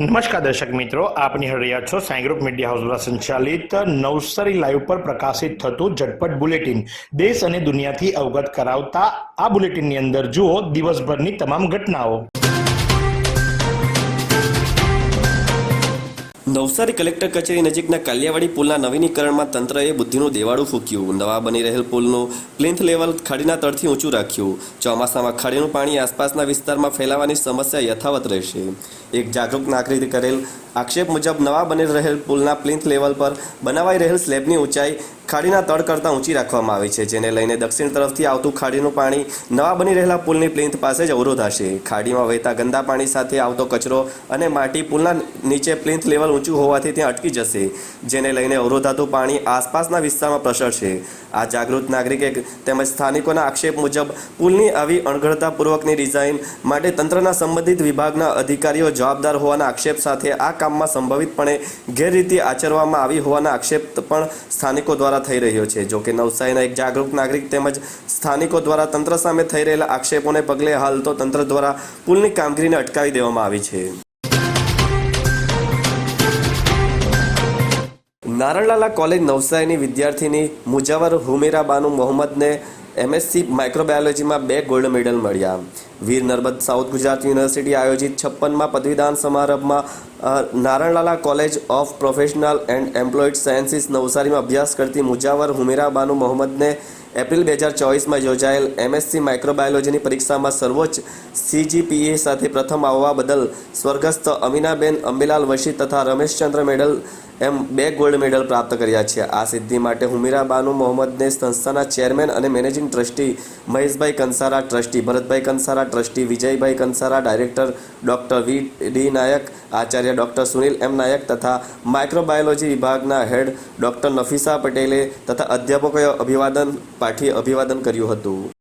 નમસ્કાર દર્શક મિત્રો આપની નિહાળી છો સાંઈ ગ્રુપ મીડિયા હાઉસ દ્વારા સંચાલિત નવસારી લાઈવ પર પ્રકાશિત થતું ઝટપટ બુલેટિન. દેશ અને દુનિયાથી અવગત કરાવતા આ બુલેટિનની અંદર જુઓ દિવસભરની તમામ ઘટનાઓ. નવસારી કલેક્ટર કચેરી નજીકના કાલિયાવાડી પુલના નવીનીકરણમાં તંત્રએ બુદ્ધિનું દેવાળું ફૂક્યું. નવા બની રહેલ પુલનું પ્લિન્થ લેવલ ખાડીના તળથી ઊંચું રાખ્યું. ચોમાસામાં ખાડીનું પાણી આસપાસના વિસ્તારમાં ફેલાવાની સમસ્યા યથાવત રહેશે. એક જાગૃત નાગરિકે કરેલ આક્ષેપ મુજબ નવા બની રહેલ પુલના પ્લિન્થ લેવલ પર બનાવાઈ રહેલ સ્લેબની ઊંચાઈ ખાડીના તળ કરતાં ઊંચી રાખવામાં આવી છે, જેને લઈને દક્ષિણ તરફથી આવતું ખાડીનું પાણી નવા બની રહેલા પુલની પ્લિન્થ પાસે જ અવરોધાશે. ખાડીમાં વહેતા ગંદા પાણી સાથે આવતો કચરો અને માટી પુલના નીચે પ્લિન્થ લેવલ ઊંચું હોવાથી ત્યાં અટકી જશે, જેને લઈને અવરોધાતું પાણી આસપાસના વિસ્તારમાં પ્રસરશે. આ જાગૃત નાગરિકે તેમજ સ્થાનિકોના આક્ષેપ મુજબ પુલની આવી અણઘડતાપૂર્વકની ડિઝાઇન માટે તંત્રના સંબંધિત વિભાગના અધિકારીઓ જવાબદાર હોવાના આક્ષેપ સાથે આ કામમાં સંભવિતપણે ગેરરીતિ આચરવામાં આવી હોવાના આક્ષેપ પણ સ્થાનિકો દ્વારા થઈ રહ્યો છે. જો કે નવસારીના એક જાગૃત નાગરિક તેમજ સ્થાનિકો દ્વારા તંત્ર સામે થઈ રહેલા આક્ષેપોને પગલે હાલ તો તંત્ર દ્વારા પુલની કામગીરીને અટકાવી દેવામાં આવી છે. નારણલાલા કોલેજ નવસારીની વિદ્યાર્થીની મુજાવર હુમેરાબાનુ મોહમ્મદને એમએસસી માઇક્રોબાયોલોજીમાં બે ગોલ્ડ મેડલ મળ્યા. વીર નર્મદ સાઉથ ગુજરાત યુનિવર્સિટી આયોજિત છપ્પનમાં પદવીદાન સમારંભમાં Naranlala college of professional and employed sciences નવસારીમાં અભ્યાસ કરતી મુજાવર હુમેરા બાનુ મોહમ્મદને એપ્રિલ બે હજાર ચોવીસમાં યોજાયેલ એમએસસી માઇક્રોબાયોલોજીની પરીક્ષામાં સર્વોચ્ચ સીજીપીએ સાથે પ્રથમ આવવા બદલ સ્વર્ગસ્થ અમીનાબેન અંબેલાલ વશી તથા રમેશચંદ્ર મેડલ એમ બે ગોલ્ડ મેડલ પ્રાપ્ત કર્યા છે. આ સિદ્ધિ માટે હુમીરા બાનુ, મોહમ્મદને સંસ્થાના ચેરમેન અને managing trustee Maheshbhai Kansara trustee, Bharatbhai Kansara trustee, Vijaybhai Kansara, director doctor V D Nayak, Acharya doctor Sunil એમ નાયક તથા માઇક્રોબાયોલોજી વિભાગના હેડ ડૉક્ટર નફીસા પટેલે તથા અધ્યાપકોએ અભિવાદન પાઠી અભિવાદન કર્યું હતું.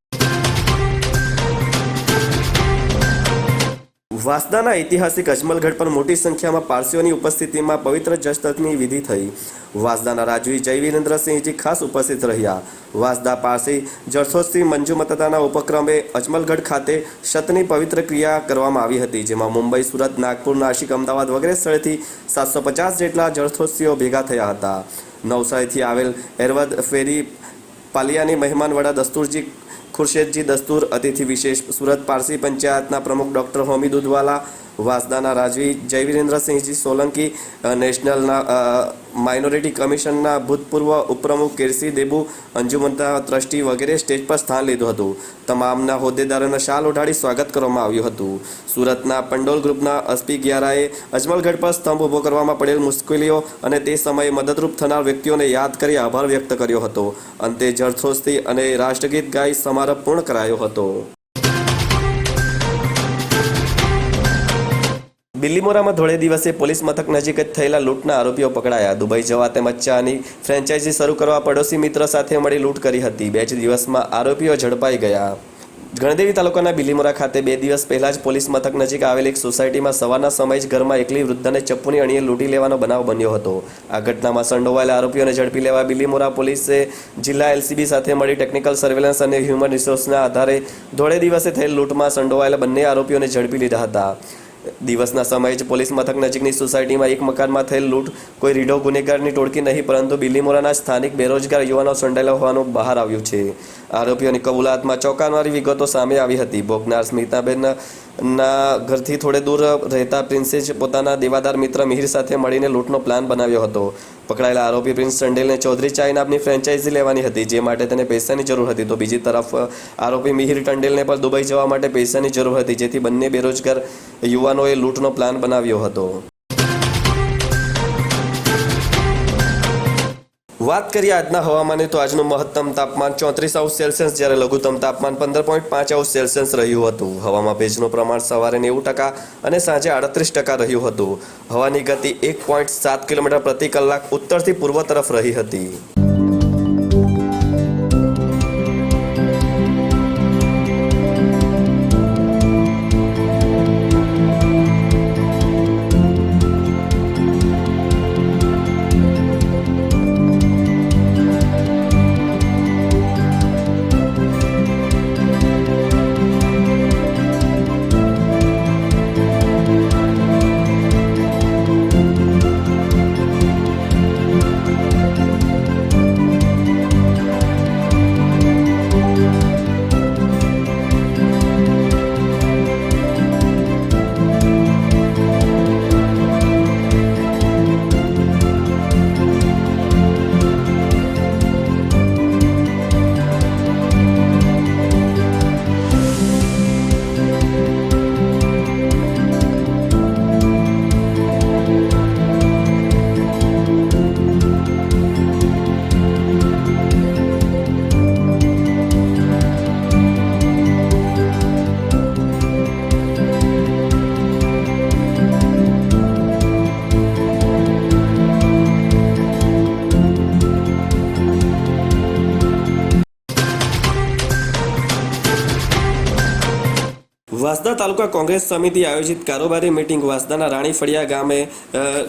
વાસદાના ઐતિહાસિક અજમલગઢ પર મોટી સંખ્યામાં પારસીઓની ઉપસ્થિતિમાં પવિત્ર જશતની વિધિ થઈ. વાસદાના રાજવી જય વિરેન્દ્રસિંહજી ખાસ ઉપસ્થિત રહ્યા. વાસદા પારસી જળથોસ્તી મંજુ મતદાના ઉપક્રમે અજમલગઢ ખાતે શતની પવિત્ર ક્રિયા કરવામાં આવી હતી, જેમાં મુંબઈ, સુરત, નાગપુર, નાસિક, અમદાવાદ વગેરે સ્થળેથી સાતસો પચાસ જેટલા જળથોસ્તીઓ ભેગા થયા હતા. નવસારીથી આવેલ એરવદ ફેરી પાલિયાની મહેમાન વડા દસ્તુરજી ખુરશેદજી દસ્તુર અતિથિ વિશેષ સુરત પારસી પંચાયતના પ્રમુખ ડૉક્ટર હોમી દુધવાલા વાસદાના રાજવી જયવીરેન્દ્રસિંહજી સોલંકી નેશનલના માઇનોરિટી કમિશનના ભૂતપૂર્વ ઉપપ્રમુખ કિરસી દેબુ અંજુમનના ટ્રસ્ટી વગેરે સ્ટેજ પર સ્થાન લીધું હતું. તમામના હોદ્દેદારોને શાલ ઉઠાડી સ્વાગત કરવામાં આવ્યું હતું. સુરતના પંડોલ ગ્રુપના અસ્પી ગ્યારાએ અજમલગઢ પર સ્તંભ ઊભો કરવામાં પડેલ મુશ્કેલીઓ અને તે સમયે મદદરૂપ થનાર વ્યક્તિઓને યાદ કરી આભાર વ્યક્ત કર્યો હતો. અંતે જળથ્રોસ્તી અને રાષ્ટ્રગીત ગાઈ સમારંભ પૂર્ણ કરાયો હતો. બિલ્લીમોરામાં ધોળે દિવસે પોલીસ મથક નજીક જ થયેલા લૂંટના આરોપીઓ પકડાયા. દુબઈ જવા તેમજ ચાની ફ્રેન્ચાઇઝી શરૂ કરવા પડોશી મિત્ર સાથે મળી લૂંટ કરી હતી. બે જ દિવસમાં આરોપીઓ ઝડપાઈ ગયા. ગણદેવી તાલુકાના બિલીમોરા ખાતે બે દિવસ પહેલા જ પોલીસ મથક નજીક આવેલી એક સોસાયટીમાં સવારના સમયે જ ઘરમાં એકલી વૃદ્ધાને ચપ્પુની અણીએ લૂંટી લેવાનો બનાવ બન્યો હતો. આ ઘટનામાં સંડોવાયેલા આરોપીઓને ઝડપી લેવા બિલીમોરા પોલીસે જિલ્લા એલસીબી સાથે મળી ટેકનિકલ સર્વેલન્સ અને હ્યુમન રિસોર્સના આધારે ધોળે દિવસે થયેલ લૂંટમાં સંડોવાયેલા બંને આરોપીઓને ઝડપી લીધા હતા. દિવસના સમયે જ પોલીસ મથક નજીકની સોસાયટીમાં એક મકાનમાં થયેલ લૂંટ કોઈ રીઢો, ગુનેગારની ટોળકી નહીં, પરંતુ બિલીમોરાના સ્થાનિક બેરોજગાર યુવાનો સંડાયેલા હોવાનું બહાર આવ્યું છે. આરોપીઓની કબૂલાતમાં ચોંકાવનારી વિગતો સામે આવી હતી. ભોગનાર સ્મિતાબેન ના, ઘરથી થોડે દૂર રહેતા પ્રિન્સે જ પોતાના દેવાદાર મિત્ર મિહિર સાથે મળીને લૂંટનો પ્લાન બનાવ્યો હતો. પકડાયેલા આરોપી પ્રિન્સ ચંડેલને ચૌધરી ચાઈ નામની ફ્રેન્ચાઇઝી લેવાની હતી, જે માટે તેને પૈસાની જરૂર હતી. તો બીજી તરફ, આરોપી મિહિર ટંડેલને પણ દુબઈ જવા માટે પૈસાની જરૂર હતી, જેથી બંને બેરોજગાર યુવાનોએ લૂંટનો પ્લાન બનાવ્યો હતો. વાત કરીએ આજના હવામાને તો આજનું મહત્તમ તાપમાન ચોત્રીસ અંશ સેલ્સિયસ, જ્યારે લઘુત્તમ તાપમાન પંદર પોઈન્ટ પાંચ અંશ સેલ્સિયસ રહ્યું હતું. હવામાં ભેજનું પ્રમાણ સવારે નેવું ટકા અને સાંજે આડત્રીસ ટકા રહ્યું હતું. હવાની ગતિ એક પોઈન્ટ સાત કિલોમીટર પ્રતિ કલાક ઉત્તરથી પૂર્વ તરફ રહી હતી. વાસદા તાલુકા કોંગ્રેસ સમિતિ આયોજિત કારોબારી મીટિંગ વાસદાના રાણી ફળિયા ગામે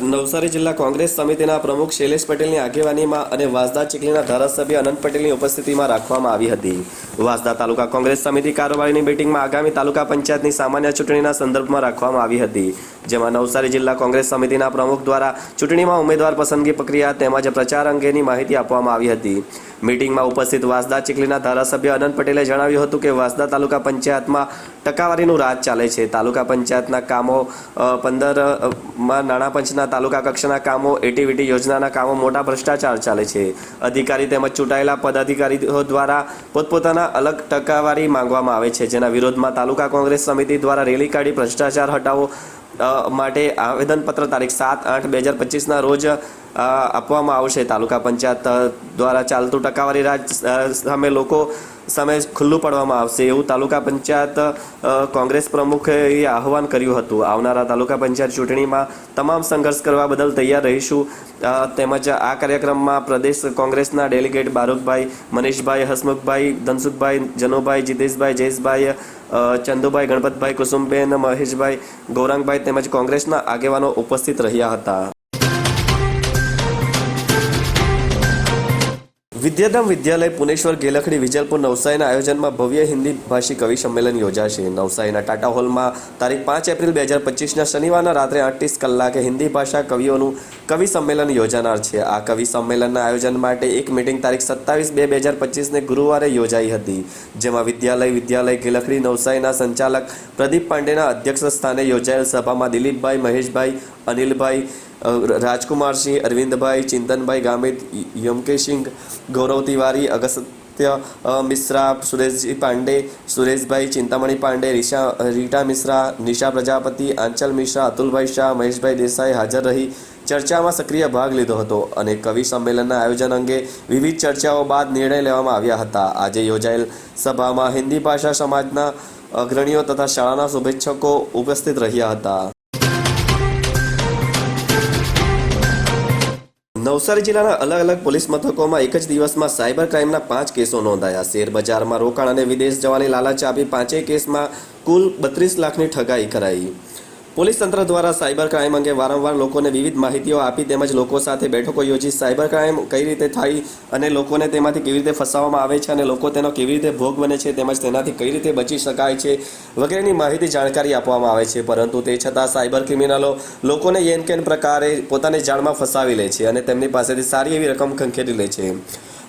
નવસારી જિલ્લા કોંગ્રેસ સમિતિના પ્રમુખ શૈલેષ પટેલની આગેવાનીમાં અને વાસદા ચીખલીના ધારાસભ્ય અનંત પટેલની ઉપસ્થિતિમાં રાખવામાં આવી હતી. વાસદા તાલુકા કોંગ્રેસ સમિતિ કારોબારીની મીટિંગમાં આગામી તાલુકા પંચાયતની સામાન્ય ચૂંટણીના સંદર્ભમાં રાખવામાં આવી હતી, જેમાં નવસારી જિલ્લા કોંગ્રેસ સમિતિના પ્રમુખ દ્વારા ચૂંટણીમાં ઉમેદવાર પસંદગી પ્રક્રિયા તેમજ પ્રચાર અંગેની માહિતી આપવામાં આવી હતી. મીટિંગમાં ઉપસ્થિત વાસદા ચીખલીના ધારાસભ્ય અનંત પટેલે જણાવ્યું હતું કે વાસદા તાલુકા પંચાયતમાં ટકાવારીનું રાજ ચાલે છે. તાલુકા પંચાયતના કામો પંદરમાં નાણાં પંચના તાલુકા કક્ષાના કામો, એટીવીટી યોજનાના કામો, મોટા ભ્રષ્ટાચાર ચાલે છે. અધિકારી તેમજ ચૂંટાયેલા પદાધિકારીઓ દ્વારા પોતપોતાના અલગ ટકાવારી માંગવામાં આવે છે. જેના વિરોધમાં તાલુકા કોંગ્રેસ સમિતિ દ્વારા રેલી કાઢી ભ્રષ્ટાચાર હટાવો માટે આવેદનપત્ર તારીખ સાત આઠ બે હજાર પચીસના રોજ આપવામાં આવશે. તાલુકા પંચાયત દ્વારા ચાલતું ટકાવારી રાજ સામે લોકો સામે ખુલ્લું પાડવામાં આવશે. એવું તાલુકા પંચાયત કોંગ્રેસ પ્રમુખે આહવાન કર્યું હતું. આવનારા તાલુકા પંચાયત ચૂંટણીમાં તમામ સંઘર્ષ કરવા બદલ તૈયાર રહીશું. તેમજ આ કાર્યક્રમમાં પ્રદેશ કોંગ્રેસના ડેલિગેટ બારૂકભાઈ મનીષભાઈ, હસમુખભાઈ, ધનસુખભાઈ, જનુભાઈ, જીતેશભાઈ, જયેશભાઈ ચંદુભાઈ, ગણપતભાઈ, કુસુમબેન, મહેશભાઈ, ગૌરાંગભાઈ તેમજ કોંગ્રેસના આગેવાનો ઉપસ્થિત રહ્યા હતા. વિદ્યાધામ વિદ્યાલય પુનેશ્વર ગેલખડી વિજલપુર નવસારીના આયોજનમાં ભવ્ય હિન્દી ભાષી કવિ સંમેલન યોજાશે. નવસારીના ટાટા હોલમાં તારીખ પાંચ એપ્રિલ બે હજાર પચીસના શનિવારના રાત્રે આઠત્રીસ કલાકે હિન્દી ભાષા કવિઓનું કવિ સંમેલન યોજાનાર છે. આ કવિ સંમેલનના આયોજન માટે એક મિટિંગ તારીખ સત્તાવીસ બે બે હજાર પચીસને ગુરુવારે યોજાઈ હતી. જેમાં વિદ્યાલય વિદ્યાલય ગેલખડી નવસારીના સંચાલક પ્રદીપ પાંડેના અધ્યક્ષ સ્થાને યોજાયેલ સભામાં દિલીપભાઈ મહેશભાઈ અનિલભાઈ રાજકુમારસિંહ, અરવિંદભાઈ, ચિંતનભાઈ ગામિત યમકેસિંહ ગૌરવ તિવારી, અગસ્ત્ય મિશ્રા, સુરેશજી પાંડે, સુરેશભાઈ ચિંતામણી પાંડે, રીશા રીટા મિશ્રા, નિશા પ્રજાપતિ, આંચલ મિશ્રા, અતુલભાઈ શાહ, મહેશભાઈ દેસાઈ હાજર રહી. ચર્ચામાં સક્રિય ભાગ લીધો હતો અને કવિ સંમેલનના આયોજન અંગે વિવિધ ચર્ચાઓ બાદ નિર્ણય લેવામાં આવ્યા હતા. આજે યોજાયેલ સભામાં હિન્દી ભાષા સમાજના અગ્રણીઓ તથા શાળાના શુભેચ્છકો ઉપસ્થિત રહ્યા હતા. નવસારી જિલ્લાના અલગ અલગ પોલીસ મથકોમાં એક જ દિવસમાં સાયબર ક્રાઇમના પાંચ કેસો નોંધાયા. શેર બજારમાં રોકાણ અને વિદેશ જવાની લાલચ આપી પાંચેય કેસમાં કુલ બત્રીસ લાખની ઠગાઈ કરાઈ. પોલીસ તંત્ર દ્વારા સાયબર ક્રાઇમ અંગે વારંવાર લોકોને વિવિધ માહિતીઓ આપી તેમજ લોકો સાથે બેઠકો યોજી સાયબર ક્રાઇમ કઈ રીતે થાય અને લોકોને તેમાંથી કેવી રીતે ફસાવવામાં આવે છે અને લોકો તેનો કેવી રીતે ભોગ બને છે તેમજ તેનાથી કઈ રીતે બચી શકાય છે વગેરેની માહિતી જાણકારી આપવામાં આવે છે. પરંતુ તે છતાં સાયબર ક્રિમિનલો લોકોને યેન કેન પ્રકારે પોતાની જાળમાં ફસાવી લે છે અને તેમની પાસેથી સારી એવી રકમ ખંખેરી લે છે.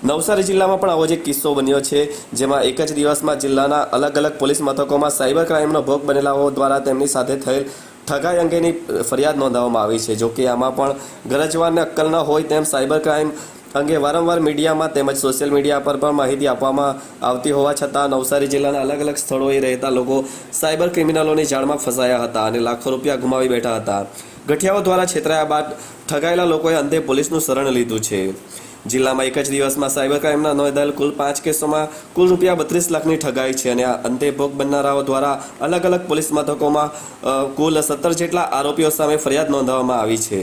નવસારી જિલ્લામાં પણ આવો જ એક કિસ્સો બન્યો છે, જેમાં એક જ દિવસમાં જિલ્લાના અલગ અલગ પોલીસ મથકોમાં સાયબર ક્રાઇમનો ભોગ બનેલાઓ દ્વારા તેમની સાથે થયેલ ઠગાઈ અંગેની ફરિયાદ નોંધાવવામાં આવી છે. જો કે આમાં પણ ગરજવારને અક્કલ ન હોય તેમ સાયબર ક્રાઇમ અંગે વારંવાર મીડિયામાં તેમજ સોશિયલ મીડિયા પર પણ માહિતી આપવામાં આવતી હોવા છતાં નવસારી જિલ્લાના અલગ અલગ સ્થળોએ રહેતા લોકો સાયબર ક્રિમિનલોની જાળમાં ફસાયા હતા અને લાખો રૂપિયા ગુમાવી બેઠા હતા. ગઠિયાઓ દ્વારા છેતરાયા બાદ ઠગાયેલા લોકોએ અંતે પોલીસનું શરણ લીધું છે. જિલ્લામાં એક જ દિવસમાં સાયબર ક્રાઇમના નોંધાયેલ કુલ પાંચ કેસોમાં કુલ રૂપિયા બત્રીસ લાખની ઠગાઈ છે અને અંતે ભોગ બનનારાઓ દ્વારા અલગ અલગ પોલીસ મથકોમાં કુલ સત્તર જેટલા આરોપીઓ સામે ફરિયાદ નોંધાવવામાં આવી છે.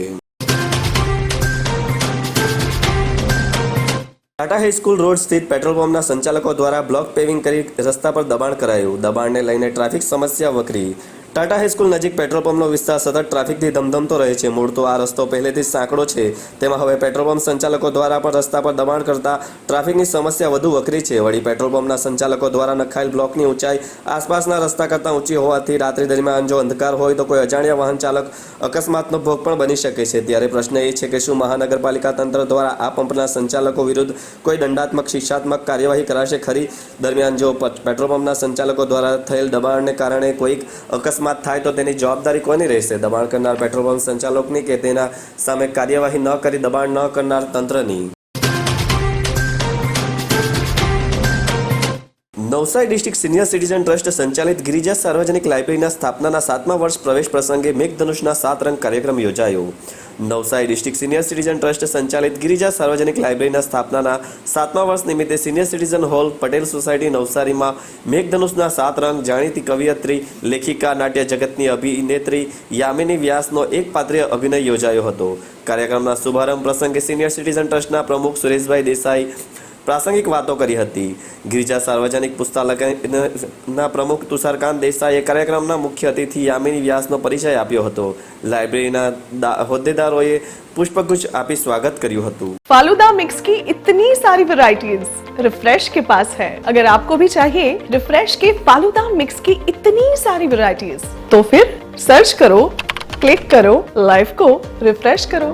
ટાટા હાઈસ્કૂલ રોડ સ્થિત પેટ્રોલ પંપના સંચાલકો દ્વારા બ્લોક પેવિંગ કરી રસ્તા પર દબાણ કરાયું. દબાણને લઈને ટ્રાફિક સમસ્યા વકરી. ટાટા હાઈસ્કૂલ નજીક પેટ્રોલ પંપનો વિસ્તાર સતત ટ્રાફિકથી ધમધમતો રહે છે. મૂળ તો આ રસ્તો પહેલેથી જ સાંકડો છે. તેમાં હવે પેટ્રોલ પંપ સંચાલકો દ્વારા પણ રસ્તા પર દબાણ કરતા ટ્રાફિકની સમસ્યા વધુ વકરી છે. વળી પેટ્રોલ પંપના સંચાલકો દ્વારા નખાયેલ બ્લોકની ઊંચાઈ આસપાસના રસ્તા કરતાં ઊંચી હોવાથી રાત્રિ દરમિયાન જો અંધકાર હોય તો કોઈ અજાણ્યા વાહન ચાલક અકસ્માતનો ભોગ પણ બની શકે છે. ત્યારે પ્રશ્ન એ છે કે શું મહાનગરપાલિકા તંત્ર દ્વારા આ પંપના સંચાલકો વિરુદ્ધ કોઈ દંડાત્મક શિક્ષાત્મક કાર્યવાહી કરાશે ખરી? દરમિયાન જો પેટ્રોલ પંપના સંચાલકો દ્વારા થયેલ દબાણને કારણે કોઈક અકસ્માત થાય તો તેની જવાબદારી કોની રહેશે? દબાણ કરનાર પેટ્રોલ પંપ સંચાલકની કે તેના સામે કાર્યવાહી ન કરી દબાણ ન કરનાર તંત્રની? Navsari district senior citizen trust સંચાલિત ગિરિજા સાર્વજનિક લાઇબ્રેરીના સ્થાપનાના સાતમા વર્ષ પ્રવેશ પ્રસંગે મેઘધનુષના સાત રંગ કાર્યક્રમ યોજાયો. Navsari district senior citizen trust સંચાલિત ગિરિજા સાર્વજનિક લાઇબ્રેરીના સ્થાપનાના સાતમા વર્ષ નિમિત્તે senior citizen hall, Patel society, નવસારીમાં મેઘધનુષના સાત રંગ, જાણીતી કવિયત્રી, લેખિકા, નાટ્ય જગતની અભિનેત્રી, યામિની વ્યાસનો એક પાત્રીય અભિનય યોજાયો હતો. કાર્યક્રમના શુભારંભ પ્રસંગે સિનિયર સિટીઝન ટ્રસ્ટના પ્રમુખ સુરેશભાઈ દેસાઈ પ્રાસંગિક વાતો કરી હતી ગિરિજા સાર્વજનિક પુસ્તકાલયના પ્રમુખ તુષારકાંત દેસાઈએ કાર્યક્રમના મુખ્ય અતિથિ યામિની વ્યાસનો પરિચય આપ્યો હતો લાઇબ્રેરીના દા- હોદ્દેદારોએ પુષ્પગુચ્છ આપી સ્વાગત કર્યું હતું फालूदा मिक्स की इतनी सारी वैरायटीज रिफ्रेश के पास है अगर आपको भी चाहिए रिफ्रेश के फालूदा मिक्स की इतनी सारी वैरायटीज तो फिर सर्च करो क्लिक करो लाइफ को रिफ्रेश करो